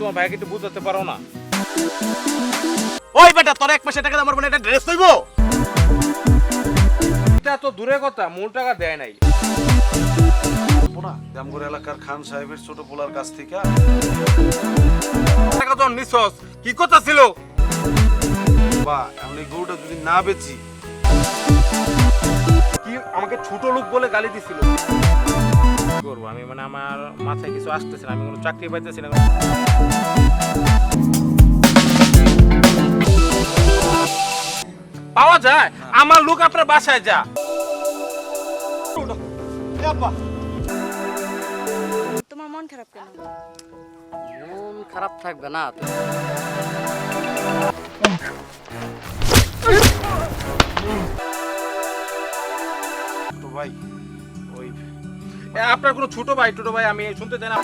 তোমার ভাইকে একটু বুঝাতে পারো না। ওই বেটা তোর এক মাসে টাকা আমার বোন একটা ড্রেস হইব এটা তো দূরের কথা মূল টাকা দেয় নাই। জামগড় এলাকার খান সাহেবের ছোট পোলার কাছ থেকে টাকা তো নিছস কি কথা ছিল? বা আমি গরুটা যদি না বেচি কি আমাকে ছোট লোক বলে গালি দিছিল? করব? আমি মানে আমার মাথায় কিছু আসতেছে না আমি কোনো চাকরি পাইতেছি না পাওয়া যায়? আমার লোক আপনার বাসায় যা। তোমার মন খারাপ কেন? মন খারাপ থাকবে না তো। তো ভাই আপনার কোনো ছোট ভাই ছোট ভাই আমি শুনতে চাই না।